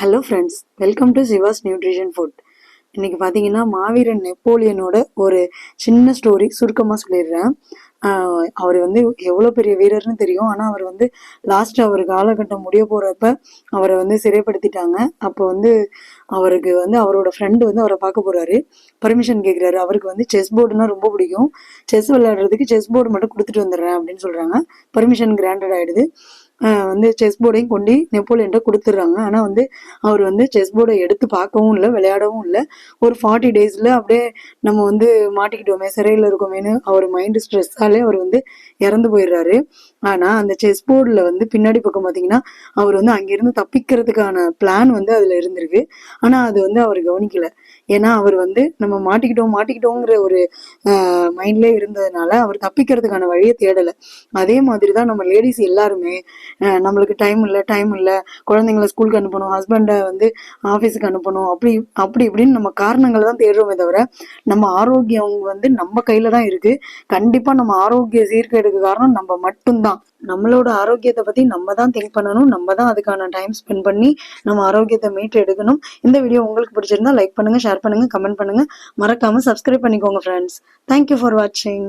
Hello friends welcome to Siva's nutrition food இன்னைக்கு பார்த்தீங்கன்னா மாவீரன் நெப்போலியனோட ஒரு சின்ன ஸ்டோரி சுருக்கமாக சொல்லிடுறேன். அவர் வந்து எவ்வளோ பெரிய வீரர்னு தெரியும். ஆனால் அவர் வந்து லாஸ்ட் அவர் காலகட்டம் முடிய போகிறப்ப அவரை வந்து சிறைப்படுத்திட்டாங்க. அப்போ வந்து அவருக்கு வந்து அவரோட ஃப்ரெண்டு வந்து அவரை பார்க்க போகிறாரு பர்மிஷன் கேட்குறாரு அவருக்கு வந்து செஸ் போர்டுனா ரொம்ப பிடிக்கும். செஸ் விளையாடுறதுக்கு செஸ் போர்டு மட்டும் கொடுத்துட்டு வந்துடுறேன் அப்படின்னு சொல்கிறாங்க பர்மிஷன் கிராண்டட் ஆகிடுது வந்து செஸ் போர்டையும் கொண்டு நெப்போலியன்ட்ட கொடுத்துட்றாங்க. ஆனால் வந்து அவர் வந்து செஸ் போர்டை எடுத்து பார்க்கவும் இல்லை விளையாடவும் இல்லை. ஒரு ஃபார்ட்டி டேஸில் அப்படியே நம்ம வந்து மாட்டிக்கிட்டோமே சிறையில் இருக்கோமேனு அவர் மைண்டு ஸ்ட்ரெஸ்ஸாலே அவர் வந்து இறந்து போயிடுறாரு. ஆனால் அந்த செஸ் போர்டில் வந்து பின்னாடி பக்கம் பார்த்தீங்கன்னா அவர் வந்து அங்கேருந்து தப்பிக்கிறதுக்கான பிளான் வந்து அதில் இருந்திருக்கு. ஆனால் அது வந்து அவர் கவனிக்கல. ஏன்னா அவர் வந்து நம்ம மாட்டிக்கிட்டோம் மாட்டிக்கிட்டோங்கிற ஒரு மைண்ட்லேயே இருந்ததுனால அவர் தப்பிக்கிறதுக்கான வழியை தேடலை. அதே மாதிரி தான் நம்ம லேடிஸ் எல்லாருமே நம்மளுக்கு டைம் இல்லை டைம் இல்லை. குழந்தைங்கள ஸ்கூலுக்கு அனுப்பணும் ஹஸ்பண்டை வந்து ஆஃபீஸுக்கு அனுப்பணும். அப்படி அப்படி இப்படின்னு நம்ம காரணங்களை தான் தேடுறோமே தவிர நம்ம ஆரோக்கியம் வந்து நம்ம கையில தான் இருக்கு. கண்டிப்பா நம்ம ஆரோக்கிய சீர்கேடுக்கு காரணம் நம்ம மட்டும்தான். நம்மளோட ஆரோக்கியத்தை பத்தி நம்ம தான் திங்க் பண்ணணும். நம்ம தான் அதுக்கான டைம் ஸ்பெண்ட் பண்ணி நம்ம ஆரோக்கியத்தை மீட்டு எடுக்கணும் இந்த வீடியோ உங்களுக்கு பிடிச்சிருந்தா லைக் பண்ணுங்க ஷேர் பண்ணுங்க கமெண்ட் பண்ணுங்க. மறக்காமல் சப்ஸ்கிரைப் பண்ணிக்கோங்க ஃப்ரெண்ட்ஸ் தேங்க்யூ ஃபார் வாட்சிங்